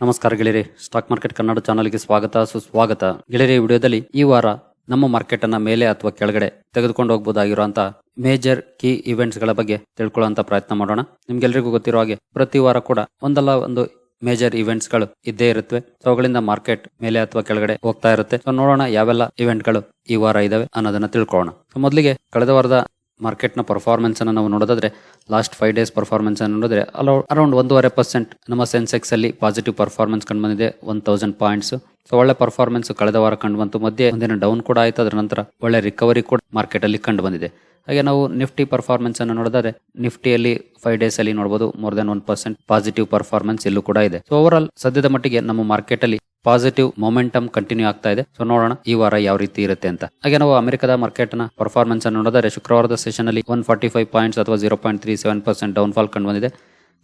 ನಮಸ್ಕಾರ ಗೆಳೆಯರೆ stock market Kannada ಚಾನಲ್ಗೆ ಸ್ವಾಗತ, ಸುಸ್ವಾಗತ. ಗೆಳೆಯರಿ ವಿಡಿಯೋದಲ್ಲಿ ಈ ವಾರ ನಮ್ಮ ಮಾರ್ಕೆಟ್ ಅನ್ನ ಮೇಲೆ ಅಥವಾ ಕೆಳಗಡೆ ತೆಗೆದುಕೊಂಡು ಹೋಗಬಹುದಾಗಿರುವಂತ ಮೇಜರ್ ಕೀ ಇವೆಂಟ್ಸ್ಗಳ ಬಗ್ಗೆ ತಿಳ್ಕೊಳ್ಳುವಂತ ಪ್ರಯತ್ನ ಮಾಡೋಣ. ನಿಮ್ಗೆಲ್ರಿಗೂ ಗೊತ್ತಿರೋ ಹಾಗೆ ಪ್ರತಿ ವಾರ ಕೂಡ ಒಂದಲ್ಲ ಒಂದು ಮೇಜರ್ ಇವೆಂಟ್ಸ್ಗಳು ಇದ್ದೇ ಇರುತ್ತವೆ. ಅವುಗಳಿಂದ ಮಾರ್ಕೆಟ್ ಮೇಲೆ ಅಥವಾ ಕೆಳಗಡೆ ಹೋಗ್ತಾ ಇರುತ್ತೆ. ಸೊ ನೋಡೋಣ ಯಾವೆಲ್ಲ ಇವೆಂಟ್ಗಳು ಈ ವಾರ ಇದಾವೆ ಅನ್ನೋದನ್ನ ತಿಳ್ಕೊಳ್ಳೋಣ. ಸೊ ಮೊದಲಿಗೆ ಕಳೆದ ವಾರದ ಮಾರ್ಕೆಟ್ನ ಪರ್ಫಾರ್ಮೆನ್ಸ್ ಅನ್ನು ನಾವು ನೋಡೋದಾದ್ರೆ ಲಾಸ್ಟ್ ಫೈವ್ ಡೇಸ್ ಪರ್ಫಾರ್ಮೆನ್ಸ್ ಅನ್ನು ನೋಡಿದ್ರೆ ಅರೌಂಡ್ ಒಂದೂವರೆ ಪರ್ಸೆಂಟ್ ನಮ್ಮ ಸೆನ್ಸೆಕ್ಸ್ ಅಲ್ಲಿ ಪಾಸಿಟಿವ್ ಪರ್ಫಾರ್ಮೆನ್ಸ್ ಕಂಡು ಬಂದಿದೆ ಒನ್ ತೌಸಂಡ್ ಪಾಯಿಂಟ್ಸ್ ಸೊ ಒಳ್ಳೆ ಪರ್ಫಾರ್ಮೆನ್ಸ್ ಕಳೆದ ವಾರ ಕಂಡು ಬಂತು. ಮಧ್ಯೆ ಒಂದಿನ ಡೌನ್ ಕೂಡ ಆಯಿತು. ಅದರ ನಂತರ ಒಳ್ಳೆ ರಿಕವರಿ ಕೂಡ ಮಾರ್ಕೆಟ್ ಅಲ್ಲಿ ಕಂಡು ಬಂದಿದೆ. ಹಾಗೆ ನಾವು ನಿಫ್ಟಿ ಪರ್ಫಾರ್ಮೆನ್ಸ್ ಅನ್ನು ನೋಡಿದರೆ ನಿಫ್ಟಿಯಲ್ಲಿ ಫೈವ್ ಡೇಸ್ ಅಲ್ಲಿ ನೋಡಬಹುದು more than one percent positive performance ಇಲ್ಲೂ ಕೂಡ ಇದೆ. ಸೊ ಓವರ್ ಆಲ್ ಸದ್ಯದ ಮಟ್ಟಿಗೆ ನಮ್ಮ ಮಾರ್ಕೆಟ್ ಅಲ್ಲಿ ಪಾಸಿಟಿವ್ ಮೊಮೆಂಟಮ್ ಕಂಟಿನ್ಯೂ ಆಗ್ತಾ ಇದೆ. ಸೊ ನೋಡೋಣ ಈ ವಾರ ಯಾವ ರೀತಿ ಇರುತ್ತೆ ಅಂತ. ಹಾಗೆ ನಾವು ಅಮೆರಿಕದ ಮಾರ್ಕೆಟ್ನ ಪರ್ಫಾರ್ಮೆನ್ಸ್ ಅನ್ನು ನೋಡಿದರೆ ಶುಕ್ರವಾರದ ಸೆಷನ್ ಅಲ್ಲಿ ಒನ್ ಫಾರ್ಟಿ ಫೈವ್ ಪಾಯಿಂಟ್ಸ್ ಅಥವಾ zero point three seven percent down fall ಕಂಡು ಬಂದಿದೆ.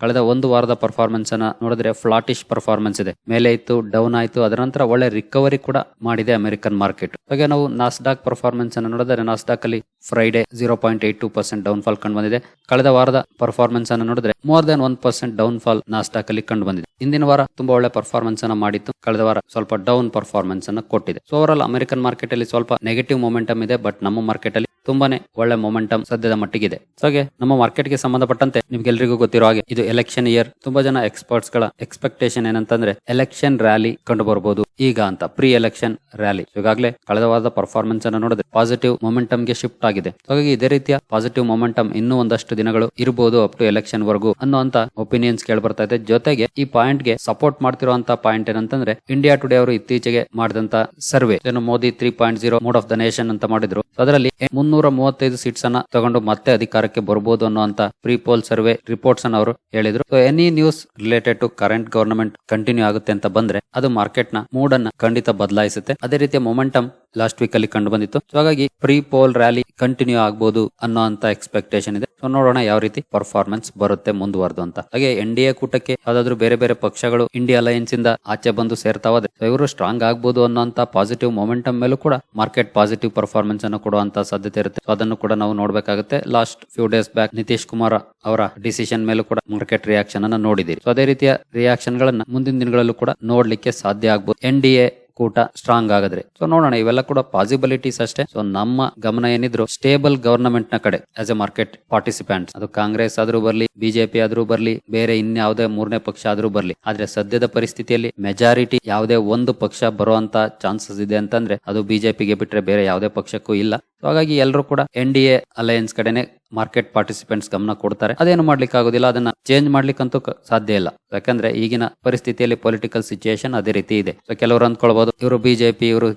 ಕಳೆದ ಒಂದು ವಾರದ ಪರ್ಫಾರ್ಮೆನ್ಸ್ ಅನ್ನ ನೋಡಿದ್ರೆ ಫ್ಲಾಟಿಶ್ ಪರ್ಫಾರ್ಮೆನ್ಸ್ ಇದೆ. ಮೇಲೆ ಇತ್ತು ಡೌನ್ ಆಯಿತು, ಅದರ ನಂತರ ಒಳ್ಳೆ ರಿಕವರಿ ಕೂಡ ಮಾಡಿದೆ ಅಮೆರಿಕನ್ ಮಾರ್ಕೆಟ್ ಹಾಗೆ ನಾವು ನಾಸ್ಡಾಕ್ ಪರ್ಫಾರ್ಮೆನ್ಸ್ ಅನ್ನು ನೋಡಿದ್ರೆ ನಾಸ್ಡಾಕ್ ಅಲ್ಲಿ Friday zero point eight two percent down fall ಕಂಡು ಬಂದಿದೆ. ಕಳೆದ ವಾರದ ಪರ್ಫಾರ್ಮೆನ್ಸ್ ಅನ್ನು ನೋಡಿದ್ರೆ more than one percent down fall Nasdaq ಅಲ್ಲಿ ಕಂಡು ಬಂದಿದೆ. ಇಂದಿನ ವಾರ ತುಂಬಾ ಒಳ್ಳೆ ಪರ್ಫಾರ್ಮೆನ್ಸ್ ಅನ್ನ ಮಾಡಿತ್ತು. ಕಳೆದ ವಾರ ಸ್ವಲ್ಪ ಡೌನ್ ಪರ್ಫಾರ್ಮೆನ್ಸ್ ಅನ್ನ ಕೊಟ್ಟಿದೆ. ಸೊ ಓವರ್ ಅಮೆರಿಕನ್ ಮಾರ್ಕೆಟ್ ಅಲ್ಲಿ ಸ್ವಲ್ಪ ನೆಗೆಟಿವ್ ಮೊಮೆಂಟಮ್ ಇದೆ ಬಟ್ ನಮ್ಮ ಮಾರ್ಕೆಟ್ ಅಲ್ಲಿ ತುಂಬಾನೇ ಒಳ್ಳೆ ಮೊಮೆಂಟಮ್ ಸದ್ಯದ ಮಟ್ಟಿಗಿದೆ. ಸೊ ಹಾಗೆ ನಮ್ಮ ಮಾರ್ಕೆಟ್ಗೆ ಸಂಬಂಧಪಟ್ಟಂತೆ ನಿಮ್ಗೆಲ್ರಿಗೂ ಗೊತ್ತಿರೋ ಹಾಗೆ ಇದು ಎಲೆಕ್ಷನ್ ಇಯರ್ ತುಂಬಾ ಜನ ಎಕ್ಸ್ಪರ್ಟ್ಸ್ಗಳ ಎಕ್ಸ್ಪೆಕ್ಟೇಷನ್ ಏನಂತಂದ್ರೆ ಎಲೆಕ್ಷನ್ ರ್ಯಾಲಿ ಕಂಡು ಬರಬಹುದು ಈಗ ಅಂತ ಪ್ರೀ ಎಲೆಕ್ಷನ್ ರ್ಯಾಲಿ ಈಗಾಗಲೇ ಕಳೆದ ವಾರದ ಪರ್ಫಾರ್ಮೆನ್ಸ್ ಅನ್ನು ನೋಡಿದ್ರೆ ಪಾಸಿಟಿವ್ ಮೊಮೆಂಟಮ್ಗೆ ಶಿಫ್ಟ್ ಆಗಿದೆ. ಹಾಗಾಗಿ ಇದೇ ರೀತಿಯ ಪಾಸಿಟಿವ್ ಮೊಮೆಂಟಮ್ ಇನ್ನೂ ಒಂದಷ್ಟು ದಿನಗಳು ಇರಬಹುದು ಅಪ್ ಟು ಎಲೆಕ್ಷನ್ ವರ್ಗೂ ಅನ್ನುವಂತ ಒಪಿನಿಯನ್ಸ್ ಕೇಳಿ ಬರ್ತಾ ಇದೆ. ಜೊತೆಗೆ ಈ ಪಾಯಿಂಟ್ಗೆ ಸಪೋರ್ಟ್ ಮಾಡ್ತಿರುವಂತ ಪಾಯಿಂಟ್ ಏನಂತಂದ್ರೆ ಇಂಡಿಯಾ ಟುಡೇ ಅವರು ಇತ್ತೀಚೆಗೆ ಮಾಡಿದಂತ survey Modi three point zero mood of the nation ಅಂತ ಮಾಡಿದ್ರು. ಅದರಲ್ಲಿ ಮುನ್ನೂರ ಮೂವತ್ತೈದು ಸೀಟ್ಸ್ ಅನ್ನ ತಗೊಂಡು ಮತ್ತೆ ಅಧಿಕಾರಕ್ಕೆ ಬರಬಹುದು ಅನ್ನುವಂತ ಪ್ರೀ ಪೋಲ್ ಸರ್ವೆ ರಿಪೋರ್ಟ್ಸ್ ಅನ್ನ ಅವರು ಹೇಳಿದ್ರು. So any news related to current government continue ಆಗುತ್ತೆ ಅಂತ ಬಂದ್ರೆ ಅದು ಮಾರ್ಕೆಟ್ನ ಮೂಡ್ ಅನ್ನ ಖಂಡಿತ ಬದಲಾಯಿಸುತ್ತೆ. ಅದೇ ರೀತಿಯ ಮೊಮೆಂಟಮ್ ಲಾಸ್ಟ್ ವೀಕ್ ಅಲ್ಲಿ ಕಂಡು ಬಂದಿತ್ತು. ಸೊ ಹಾಗಾಗಿ ಪ್ರೀ ಪೋಲ್ ರ್ಯಾಲಿ ಕಂಟಿನ್ಯೂ ಆಗಬಹುದು ಅನ್ನೋ ಅಂತ ಎಕ್ಸ್ಪೆಕ್ಟೇಷನ್ ಇದೆ. ಸೊ ನೋಡೋಣ ಯಾವ ರೀತಿ ಪರ್ಫಾರ್ಮೆನ್ಸ್ ಬರುತ್ತೆ ಮುಂದುವರೆದು ಅಂತ. ಹಾಗೆ ಎನ್ ಡಿ ಎ ಕೂಟಕ್ಕೆ ಯಾವ್ದಾದ್ರು ಬೇರೆ ಬೇರೆ ಪಕ್ಷಗಳು ಇಂಡಿಯಾ ಅಲಯನ್ಸ್ ಇಂದ ಆಚೆ ಬಂದು ಸೇರ್ತಾ ಹೋದ್ರೆ ಇವರು ಸ್ಟ್ರಾಂಗ್ ಆಗ್ಬಹುದು ಅನ್ನೋಂತ ಪಾಸಿಟಿವ್ ಮೊಮೆಂಟಮ್ ಮೇಲೂ ಕೂಡ ಮಾರ್ಕೆಟ್ ಪಾಸಿಟಿವ್ ಪರ್ಫಾರ್ಮೆನ್ಸ್ ಅನ್ನು ಕೊಡುವಂತ ಸಾಧ್ಯತೆ ಇರುತ್ತೆ. ಅದನ್ನು ಕೂಡ ನಾವು ನೋಡ್ಬೇಕಾಗುತ್ತೆ. Last few days back Nitish Kumar ಅವರ ಡಿಸಿಷನ್ ಮೇಲೂ ಕೂಡ ಮಾರ್ಕೆಟ್ ರಿಯಾಕ್ಷನ್ ಅನ್ನ ನೋಡಿದಿರಿ ಸೊ ಅದೇ ರೀತಿಯ ರಿಯಾಕ್ಷನ್ ಗಳನ್ನ ಮುಂದಿನ ದಿನಗಳಲ್ಲೂ ಕೂಡ ನೋಡ್ಲಿಕ್ಕೆ ಸಾಧ್ಯ ಆಗ್ಬಹುದು ಎನ್ ಡಿ ಎ ಕೂಟ ಸ್ಟ್ರಾಂಗ್ ಆಗಿದ್ರೆ. ಸೊ ನೋಡೋಣ, ಇವೆಲ್ಲ ಕೂಡ ಪಾಸಿಬಿಲಿಟೀಸ್ ಅಷ್ಟೇ. ಸೊ ನಮ್ಮ ಗಮನ ಏನಿದ್ರು ಸ್ಟೇಬಲ್ ಗವರ್ನಮೆಂಟ್ನ ಕಡೆ ಆಸ್ ಎ ಮಾರ್ಕೆಟ್ ಪಾರ್ಟಿಸಿಪೆಂಟ್ ಅದು ಕಾಂಗ್ರೆಸ್ ಆದ್ರೂ ಬರ್ಲಿ ಬಿಜೆಪಿ ಆದ್ರೂ ಬರ್ಲಿ, ಬೇರೆ ಇನ್ಯಾವುದೇ ಮೂರನೇ ಪಕ್ಷ ಆದ್ರೂ ಬರ್ಲಿ. ಆದ್ರೆ ಸದ್ಯದ ಪರಿಸ್ಥಿತಿಯಲ್ಲಿ ಮೆಜಾರಿಟಿ ಯಾವುದೇ ಒಂದು ಪಕ್ಷ ಬರುವಂತ ಚಾನ್ಸಸ್ ಇದೆ ಅಂತಂದ್ರೆ ಅದು ಬಿಜೆಪಿಗೆ ಬಿಟ್ರೆ ಬೇರೆ ಯಾವುದೇ ಪಕ್ಷಕ್ಕೂ ಇಲ್ಲ. ಸೊ ಹಾಗಾಗಿ ಎಲ್ಲರೂ ಕೂಡ ಎನ್ ಡಿ ಎ ಅಲಯನ್ಸ್ ಕಡೆನೆ ಮಾರ್ಕೆಟ್ ಪಾರ್ಟಿಸಿಪೆಂಟ್ಸ್ ಗಮನ ಕೊಡ್ತಾರೆ. ಅದೇನು ಮಾಡ್ಲಿಕ್ಕೆ ಆಗೋದಿಲ್ಲ ಅದನ್ನ ಚೇಂಜ್ ಮಾಡ್ಲಿಕ್ಕಂತೂ ಸಾಧ್ಯ ಇಲ್ಲ. ಯಾಕಂದ್ರೆ ಈಗಿನ ಪರಿಸ್ಥಿತಿಯಲ್ಲಿ ಪೊಲಿಟಿಕಲ್ ಸಿಚುಯೇಷನ್ ಅದೇ ರೀತಿ ಇದೆ. ಸೊ ಕೆಲವರು ಅಂದ್ಕೊಳ್ಬಹುದು ಇವರು ಬಿಜೆಪಿ ಇವರು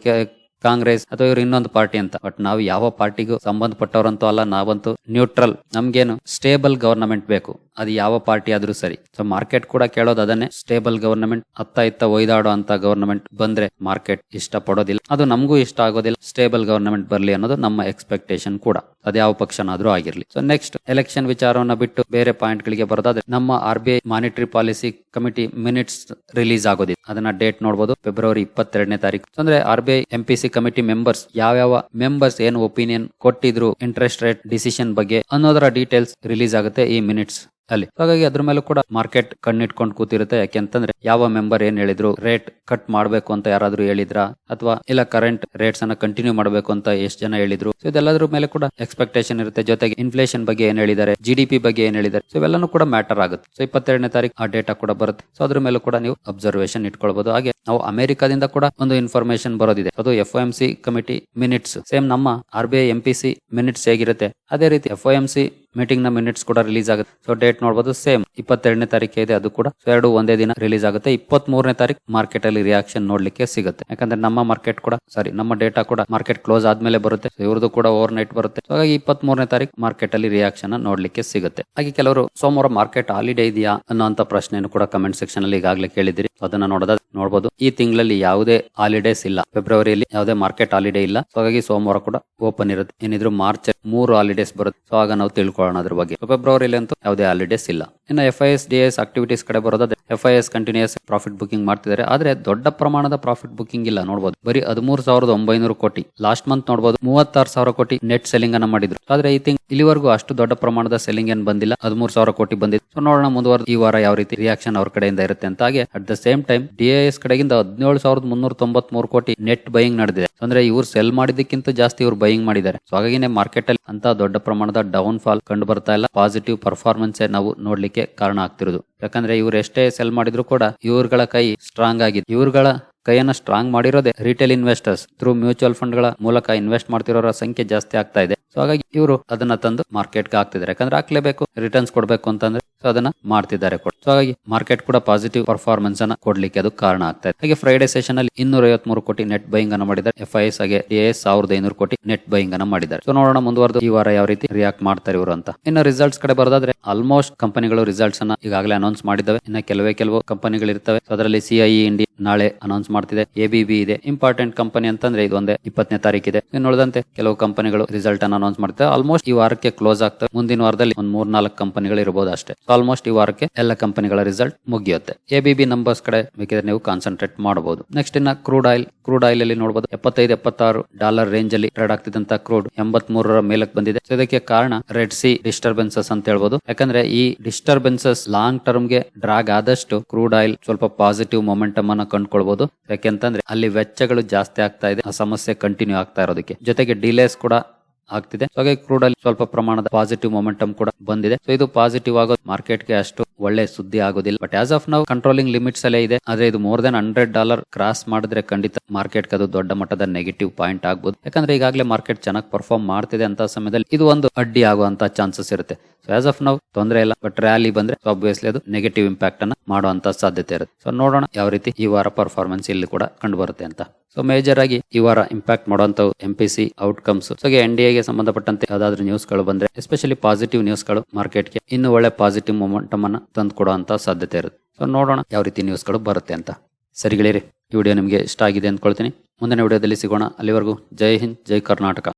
ಕಾಂಗ್ರೆಸ್ ಅಥವಾ ಇವ್ರು ಇನ್ನೊಂದು ಪಾರ್ಟಿ ಅಂತ. ಬಟ್ ನಾವು ಯಾವ ಪಾರ್ಟಿಗೂ ಸಂಬಂಧಪಟ್ಟವರಂತೂ ಅಲ್ಲ, ನಾವಂತೂ ನ್ಯೂಟ್ರಲ್ ನಮ್ಗೇನು ಸ್ಟೇಬಲ್ ಗವರ್ನಮೆಂಟ್ ಬೇಕು. ಅದು ಯಾವ ಪಾರ್ಟಿ ಆದ್ರೂ ಸರಿ. ಸೊ ಮಾರ್ಕೆಟ್ ಕೂಡ ಕೇಳೋದು ಅದನ್ನೇ. ಸ್ಟೇಬಲ್ ಗವರ್ನಮೆಂಟ್ ಅತ್ತ ಇತ್ತ ಒಯ್ದಾಡೋ ಅಂತ ಗವರ್ನಮೆಂಟ್ ಬಂದ್ರೆ ಮಾರ್ಕೆಟ್ ಇಷ್ಟ ಪಡೋದಿಲ್ಲ ಅದು ನಮಗೂ ಇಷ್ಟ ಆಗೋದಿಲ್ಲ. ಸ್ಟೇಬಲ್ ಗವರ್ನಮೆಂಟ್ ಬರಲಿ ಅನ್ನೋದು ನಮ್ಮ ಎಕ್ಸ್ಪೆಕ್ಟೇಷನ್ ಕೂಡ. ಅದ್ಯಾವ ಪಕ್ಷನಾದ್ರೂ ಆಗಿರ್ಲಿ. ಸೊ ನೆಕ್ಸ್ಟ್ ಎಲೆಕ್ಷನ್ ವಿಚಾರವನ್ನ ಬಿಟ್ಟು ಬೇರೆ ಪಾಯಿಂಟ್ ಗಳಿಗೆ ಬರೋದಾದ್ರೆ, ನಮ್ಮ R B I monetary policy committee minutes release ಆಗೋದಿಲ್ಲ. ಅದನ್ನ ಡೇಟ್ ನೋಡಬಹುದು ಫೆಬ್ರವರಿ ಇಪ್ಪತ್ತೆರಡನೇ ತಾರೀಕು. ಅಂದ್ರೆ R B I M P C committee members ಯಾವ್ಯಾವ ಮೆಂಬರ್ಸ್ ಏನು ಒಪಿನಿಯನ್ ಕೊಟ್ಟಿದ್ರು ಇಂಟ್ರೆಸ್ಟ್ ರೇಟ್ ಡಿಸಿಷನ್ ಬಗ್ಗೆ ಅನ್ನೋದರ ಡೀಟೇಲ್ಸ್ ರಿಲೀಸ್ ಆಗುತ್ತೆ ಈ ಮಿನಿಟ್ಸ್ ಅಲ್ಲಿ. ಹಾಗಾಗಿ ಅದ್ರ ಮೇಲೂ ಕೂಡ ಮಾರ್ಕೆಟ್ ಕಣ್ಣಿಟ್ಕೊಂಡು ಕೂತಿರುತ್ತೆ. ಯಾಕೆಂತಂದ್ರೆ ಯಾವ ಮೆಂಬರ್ ಏನ್ ಹೇಳಿದ್ರು, ರೇಟ್ ಕಟ್ ಮಾಡಬೇಕು ಅಂತ ಯಾರಾದ್ರೂ ಹೇಳಿದ್ರ? ಅಥವಾ ಇಲ್ಲ ಕರೆಂಟ್ ರೇಟ್ಸ್ ಅನ್ನ ಕಂಟಿನ್ಯೂ ಮಾಡಬೇಕು ಅಂತ ಎಷ್ಟು ಜನ ಹೇಳಿದ್ರು? ಸೊ ಇದೆಲ್ಲದ್ರ ಮೇಲೆ ಕೂಡ ಎಕ್ಸ್ಪೆಕ್ಟೇಷನ್ ಇರುತ್ತೆ. ಜೊತೆಗೆ ಇನ್ಫ್ಲೇಷನ್ ಬಗ್ಗೆ ಏನ್ ಹೇಳಿದ್ದಾರೆ ಜಿ ಡಿ ಪಿ ಬಗ್ಗೆ ಏನ್ ಹೇಳಿದ್ದಾರೆ ಸೊ ಇವೆಲ್ಲನೂ ಕೂಡ ಮ್ಯಾಟರ್ ಆಗುತ್ತೆ. ಸೊ ಇಪ್ಪತ್ತೆರಡನೇ ತಾರೀಕು ಆ ಡೇಟಾ ಕೂಡ ಬರುತ್ತೆ. ಸೊ ಅದ್ರ ಮೇಲೂ ಕೂಡ ನೀವು ಅಬ್ಸರ್ವೇಷನ್ ಇಟ್ಕೊಳ್ಬಹುದು ಹಾಗೆ ನಾವು ಅಮೆರಿಕಾದಿಂದ ಕೂಡ ಒಂದು ಇನ್ಫಾರ್ಮೇಶನ್ ಬರೋದಿದೆ. ಅದು F M C committee minutes same ನಮ್ಮ R B I M P C minutes ಹೇಗಿರುತ್ತೆ? ಅದೇ ರೀತಿ ಎಫ್ ಸಿ ಮೀಟಿಂಗ್ನ ಮಿನಿಟ್ಸ್ ಕೂಡ ರಿಲೀಸ್ ಆಗುತ್ತೆ. ಸೊ ಡೇಟ್ ನೋಡಬಹುದು ಸೇಮ್ ಇಪ್ಪತ್ತೆರಡನೇ ತಾರೀಕು ಇದೆ, ಅದು ಕೂಡ. ಎರಡು ಒಂದೇ ದಿನ ರಿಲೀಸ್ ಆಗುತ್ತೆ. ಇಪ್ಪತ್ತ್ ಮೂರನೇ ತಾರೀಕು ಮಾರ್ಕೆಟ್ ಅಲ್ಲಿ ರಿಯಾಕ್ಷನ್ ನೋಡ್ಲಿಕ್ಕೆ ಸಿಗುತ್ತೆ. ಯಾಕಂದ್ರೆ ನಮ್ಮ ಮಾರ್ಕೆಟ್ ಕೂಡ ಸಾರಿ ನಮ್ಮ ಡೇಟಾ ಕೂಡ ಮಾರ್ಕೆಟ್ ಕ್ಲೋಸ್ ಆದ್ಮೇಲೆ ಬರುತ್ತೆ. ಇವ್ರದ್ದು ಕೂಡ ಓವರ್ ನೈಟ್ ಬರುತ್ತೆ ಹಾಗಾಗಿ ಇಪ್ಪತ್ತ್ ಮೂರನೇ ತಾರೀಕು ಮಾರ್ಕೆಟ್ ಅಲ್ಲಿ ರಿಯಾಕ್ಷನ್ ನೋಡ್ಲಿಕ್ಕೆ ಸಿಗುತ್ತೆ. ಹಾಗೆ ಕೆಲವರು, ಸೋಮವಾರ ಮಾರ್ಕೆಟ್ ಹಾಲಿಡೇ ಇದೆಯಾ ಅನ್ನೋಂತ ಪ್ರಶ್ನೆಯನ್ನು ಕೂಡ ಕಮೆಂಟ್ ಸೆಕ್ಷನ್ ಅಲ್ಲಿ ಈಗಾಗಲೇ ಕೇಳಿದಿರಿ ಅದನ್ನ ನೋಡೋದ? ನೋಡಬಹುದು ಈ ತಿಂಗಳಲ್ಲಿ ಯಾವುದೇ ಹಾಲಿಡೇಸ್ ಇಲ್ಲ. ಫೆಬ್ರವರಿಯಲ್ಲಿ ಯಾವುದೇ ಮಾರ್ಕೆಟ್ ಹಾಲಿಡೇ ಇಲ್ಲ. ಹಾಗಾಗಿ ಸೋಮವಾರ ಕೂಡ ಓಪನ್ ಇರುತ್ತೆ. ಏನಿದ್ರು ಮಾರ್ಚ್ ಮೂರು ಹಾಲಿಡೇಸ್ ಬರುತ್ತೆ. ಸೊ ಆಗ ನಾವು ತಿಳ್ಕೊಳ್ಳೋಣ ಅದ್ರ ಬಗ್ಗೆ. ಫೆಬ್ರವರಿಲಿ ಅಂತೂ ಯಾವುದೇ ಹಾಲಿಡೇಸ್ ಇಲ್ಲ. ಇನ್ನು F I S D S activities ಕಡೆ ಬರೋದಾದ್ರೆ F I S continues profit booking ಮಾಡ್ತಿದ್ದಾರೆ. ಆದ್ರೆ ದೊಡ್ಡ ಪ್ರಮಾಣದ ಪ್ರಾಫಿಟ್ ಬುಕಿಂಗ್ ಇಲ್ಲ ನೋಡಬಹುದು ಬರೀ ಹದಿಮೂರು ಸಾವಿರದ ಒಂಬೈನೂರು ಕೋಟಿ. ಲಾಸ್ಟ್ ಮಂತ್ ನೋಡಬಹುದು ಮೂವತ್ತಾರು ಸಾವಿರ ಕೋಟಿ ನೆಟ್ ಸೆಲಿಂಗ್ ಅನ್ನ ಮಾಡಿದ್ರು. ಆದ್ರೆ ಈ ತಿಂಗ್, ಇಲ್ಲಿವರೆಗೂ ಅಷ್ಟು ದೊಡ್ಡ ಪ್ರಮಾಣದ ಸೆಲ್ಲಿಂಗ್ ಏನ್ ಬಂದಿಲ್ಲ. ಹದಿಮೂರು ಸಾವಿರ ಕೋಟಿ ಬಂದಿದೆ ಸೊ ನೋಡೋಣ ಮುಂದುವರೆದ ಈ ವಾರ ಯಾವ ರೀತಿ ರಿಯಾಕ್ಷನ್ ಅವ್ರ ಕಡೆಯಿಂದ ಇರುತ್ತೆ ಅಂತ. ಹಾಗೆ at the same time D S ಕಡೆಗಿಂದ ಹದಿನೇಳು ಸಾವಿರದ ಮುನ್ನೂರ ತೊಂಬತ್ ಮೂರು ಕೋಟಿ ನೆಟ್ ಬೈಯಿಂಗ್ ನಡೆದಿದೆ. ಅಂದ್ರೆ ಇವ್ರು ಸೆಲ್ ಮಾಡಿದ್ದಕ್ಕಿಂತ ಜಾಸ್ತಿ ಇವ್ರು ಬೈಯಿಂಗ್ ಮಾಡಿದ್ದಾರೆ. ಸೊ ಹಾಗಾಗಿ ಮಾರ್ಕೆಟ್ ಅಲ್ಲಿ ಅಂತ ದೊಡ್ಡ ಪ್ರಮಾಣದ ಡೌನ್ ಫಾಲ್ ಕಂಡು ಬರ್ತಾ ಇಲ್ಲ ಪಾಸಿಟಿವ್ ಪರ್ಫಾರ್ಮೆನ್ಸ್ ನಾವು ನೋಡ್ಲಿಕ್ಕೆ ಕಾರಣ ಆಗ್ತಿರೋದು. ಯಾಕಂದ್ರೆ ಇವ್ರು ಎಷ್ಟೇ ಸೆಲ್ ಮಾಡಿದ್ರು ಕೂಡ ಇವ್ರಗಳ ಕೈ ಸ್ಟ್ರಾಂಗ್ ಆಗಿದೆ. ಇವ್ರಗಳ ಕೈಯನ್ನ ಸ್ಟ್ರಾಂಗ್ ಮಾಡಿರೋದೇ ರಿಟೇಲ್ ಇನ್ವೆಸ್ಟರ್ಸ್ ಥ್ರೂ ಮ್ಯೂಚುವಲ್ ಫಂಡ್ಗಳ ಮೂಲಕ ಇನ್ವೆಸ್ಟ್ ಮಾಡ್ತಿರೋರ ಸಂಖ್ಯೆ ಜಾಸ್ತಿ ಆಗ್ತಾ ಇದೆ. ಸೊ ಹಾಗಾಗಿ ಇವರು ಅದನ್ನ ತಂದು ಮಾರ್ಕೆಟ್ಗೆ ಹಾಕ್ತಿದ್ದಾರೆ. ಯಾಕಂದ್ರೆ ಹಾಕ್ಲೇಬೇಕು ರಿಟರ್ನ್ಸ್ ಕೊಡ್ಬೇಕು ಅಂತಂದ್ರೆ ಸೊ ಅದನ್ನ ಮಾಡ್ತಿದ್ದಾರೆ ಕೂಡ. ಸೊ ಹಾಗಾಗಿ ಮಾರ್ಕೆಟ್ ಕೂಡ ಪಾಸಿಟಿವ್ ಪರ್ಫಾರ್ಮೆನ್ಸ್ ಅನ್ನ ಕೊಡ್ಲಿಕ್ಕೆ ಅದು ಕಾರಣ ಆಗ್ತಾ ಇದೆ. ಹಾಗೆ ಫ್ರೈಡೆ ಸೆಷನ್ ಅಲ್ಲಿ ಇನ್ನೂರ ಐವತ್ಮೂರು ಕೋಟಿ ನೆಟ್ ಬೈಯಿಂಗ್ ಅನ್ನ ಮಾಡಿದ್ದಾರೆ. ಎಫ್ ಐ ಎಸ್ ಹಾಗೆ ಎಸ್ ಸಾವಿರದ ಐನೂರು ಕೋಟಿ ನೆಟ್ ಬೈಯಿಂಗ್ ಅನ್ನ ಮಾಡಿದ್ದಾರೆ. ಸೊ ನೋಡೋಣ ಮುಂದುವರೆದು ಈ ವಾರ ಯಾವ ರೀತಿ ರಿಯಾಕ್ಟ್ ಮಾಡ್ತಾರೆ ಇವರು ಅಂತ. ಇನ್ನು ರಿಸಲ್ಟ್ಸ್ ಕಡೆ ಬರೋದಾದ್ರೆ ಆಲ್ಮೋಸ್ಟ್ ಕಂಪನಿಗಳು ರಿಸಲ್ಟ್ಸ್ ಅನ್ನ ಈಗಾಗಲೇ ಅನೌನ್ಸ್ ಮಾಡಿದ್ದಾವೆ. ಇನ್ನ ಕೆಲವೇ ಕೆಲವು ಕಂಪನಿಗಳು ಇರ್ತವೆ. ಅದರಲ್ಲಿ ಸಿಐಇ ಇಂಡಿ ನಾಳೆ ಅನೌನ್ಸ್ ಮಾಡ್ತಿದೆ. ಎಬಿಬಿ ಇದೆ. ಇಂಪಾರ್ಟೆಂಟ್ ಕಂಪನಿ ಅಂತಂದ್ರೆ ಇದು ಒಂದೇ ಇಪ್ಪತ್ತನೇ ತಾರೀಕಿದೆ. ಇನ್ನು ಉಳಿದಂತೆ ಕೆಲವು ಕಂಪನಿಗಳು ರಿಸಲ್ಟ್ ಅನ್ನ ಅನೌನ್ಸ್ ಮಾಡ್ತಾರೆ ಆಲ್ಮೋಸ್ಟ್ ಈ ವಾರಕ್ಕೆ ಕ್ಲೋಸ್ ಆಗ್ತವೆ. ಮುಂದಿನ ವಾರದಲ್ಲಿ ಒಂದ್ ಮೂರ್ ನಾಲ್ಕು ಕಂಪನಿಗಳು ಇರಬಹುದು ಅಷ್ಟೇ. ಆಲ್ಮೋಸ್ಟ್ ಈ ವಾರಕ್ಕೆ ಎಲ್ಲ ಕಂಪನಿಗಳ ರಿಸಲ್ಟ್ ಮುಗಿಯುತ್ತೆ. ಎಬಿಬಿ ನಂಬರ್ಸ್ ಕಡೆ ಬೇಕಿದ್ರೆ ನೀವು ಕಾನ್ಸಂಟ್ರೇಟ್ ಮಾಡಬಹುದು. ನೆಕ್ಸ್ಟ್ ಇನ್ನ ಕ್ರೂಡ್ ಆಯಿಲ್ ಕ್ರೂಡ್ ಆಯಿಲ್ ಅಲ್ಲಿ ನೋಡಬಹುದು ಎಪ್ಪತ್ತೈದು, ಎಪ್ಪತ್ತಾರು ಡಾಲರ್ ರೇಂಜ್ ಅಲ್ಲಿ ಟ್ರೇಡ್ ಆಗ್ತಿದ್ದಂತ ಕ್ರೂಡ್ ಎಂಬತ್ ಮೂರರ ಮೇಲಕ್ಕೆ ಬಂದಿದೆ. ಇದಕ್ಕೆ ಕಾರಣ ರೆಡ್ ಸಿ ಡಿಸ್ಟರ್ಬೆನ್ಸಸ್ ಅಂತ ಹೇಳ್ಬಹುದು ಯಾಕಂದ್ರೆ ಈ ಡಿಸ್ಟರ್ಬೆನ್ಸಸ್ ಲಾಂಗ್ ಟರ್ಮ್ಗೆ ಡ್ರಾಗ್ ಆದಷ್ಟು ಕ್ರೂಡ್ ಆಯಿಲ್ ಸ್ವಲ್ಪ ಪಾಸಿಟಿವ್ ಮೊಮೆಂಟಮ್ ಅನ್ನ ಕಂಡುಕೊಳ್ಬಹುದು ಯಾಕೆಂತಂದ್ರೆ ಅಲ್ಲಿ ವೆಚ್ಚಗಳು ಜಾಸ್ತಿ ಆಗ್ತಾ ಇದೆ, ಆ ಸಮಸ್ಯೆ ಕಂಟಿನ್ಯೂ ಆಗ್ತಾ ಇರೋದಕ್ಕೆ. ಜೊತೆಗೆ ಡಿಲೇಸ್ ಕೂಡ ಆಗ್ತಿದೆ. ಹಾಗೆ ಕ್ರೂಡ್ ಅಲ್ಲಿ ಸ್ವಲ್ಪ ಪ್ರಮಾಣದ ಪಾಸಿಟಿವ್ ಮೊಮೆಂಟಮ್ ಕೂಡ ಬಂದಿದೆ. ಸೊ ಇದು ಪಾಸಿಟಿವ್ ಆಗೋ ಮಾರ್ಕೆಟ್ಗೆ ಅಷ್ಟು ಒಳ್ಳೆ ಸುದ್ದಿ ಆಗೋದಿಲ್ಲ. ಬಟ್ ಆಸ್ ಆಫ್ ನಾವು ಕಂಟ್ರೋಲಿಂಗ್ ಲಿಮಿಟ್ಸ್ ಅಲ್ಲೇ ಇದೆ. ಆದ್ರೆ ಇದು more than hundred dollar cross ಮಾಡಿದ್ರೆ ಖಂಡಿತ ಮಾರ್ಕೆಟ್ ಅದು ದೊಡ್ಡ ಮಟ್ಟದ ನೆಗೆಟಿವ್ ಪಾಯಿಂಟ್ ಆಗ್ಬೋದು. ಯಾಕಂದ್ರೆ ಈಗಾಗಲೇ ಮಾರ್ಕೆಟ್ ಚೆನ್ನಾಗಿ ಪರ್ಫಾರ್ಮ್ ಮಾಡ್ತಿದೆ ಅಂತ ಸಮಯದಲ್ಲಿ ಇದು ಒಂದು ಅಡ್ಡಿ ಆಗುವಂತ ಚಾನ್ಸಸ್ ಇರುತ್ತೆ. ಸೊ ಆಸ್ ಆಫ್ ನಾವು ತೊಂದರೆ ಇಲ್ಲ. ಬಟ್ ರ್ಯಾಲಿ ಬಂದ್ರೆ ಆಬ್ವಿಯಸ್ಲಿ ಅದು ನೆಗೆಟಿವ್ ಇಂಪ್ಯಾಕ್ಟ್ ಅನ್ನ ಮಾಡುವಂತ ಸಾಧ್ಯತೆ ಇರುತ್ತೆ. ಸೊ ನೋಡೋಣ ಯಾವ ರೀತಿ ಈ ವಾರ ಪರ್ಫಾರ್ಮೆನ್ಸ್ ಇಲ್ಲಿ ಕೂಡ ಕಂಡು ಬರುತ್ತೆ ಅಂತ. ಸೊ ಮೇಜರ್ ಆಗಿ ಈ ವಾರ ಇಂಪ್ಯಾಕ್ಟ್ ಮಾಡುವಂತ M P C outcomes so N D ಎಗೆ ಸಂಬಂಧಪಟ್ಟಂತೆ ಯಾವ್ದಾದ್ರು ನ್ಯೂಸ್ಗಳು ಬಂದ್ರೆ ಎಸ್ಪೆಷಲಿ ಪಾಸಿಟಿವ್ ನ್ಯೂಸ್ಗಳು ಮಾರ್ಕೆಟ್ಗೆ ಇನ್ನು ಒಳ್ಳೆ ಪಾಸಿಟಿವ್ ಮೊಮೆಂಟಮ್ ಅನ್ನ ತಂದು ಕೊಡುವಂತ ಸಾಧ್ಯತೆ ಇರುತ್ತೆ. ಸೊ ನೋಡೋಣ ಯಾವ ರೀತಿ ನ್ಯೂಸ್ಗಳು ಬರುತ್ತೆ ಅಂತ. ಸರಿಗಳಿರಿ ಈ ವಿಡಿಯೋ ನಿಮಗೆ ಇಷ್ಟ ಆಗಿದೆ ಅಂದ್ಕೊಳ್ತೀನಿ. ಮುಂದಿನ ವಿಡಿಯೋದಲ್ಲಿ ಸಿಗೋಣ. ಅಲ್ಲಿವರೆಗೂ ಜೈ ಹಿಂದ್, ಜೈ ಕರ್ನಾಟಕ.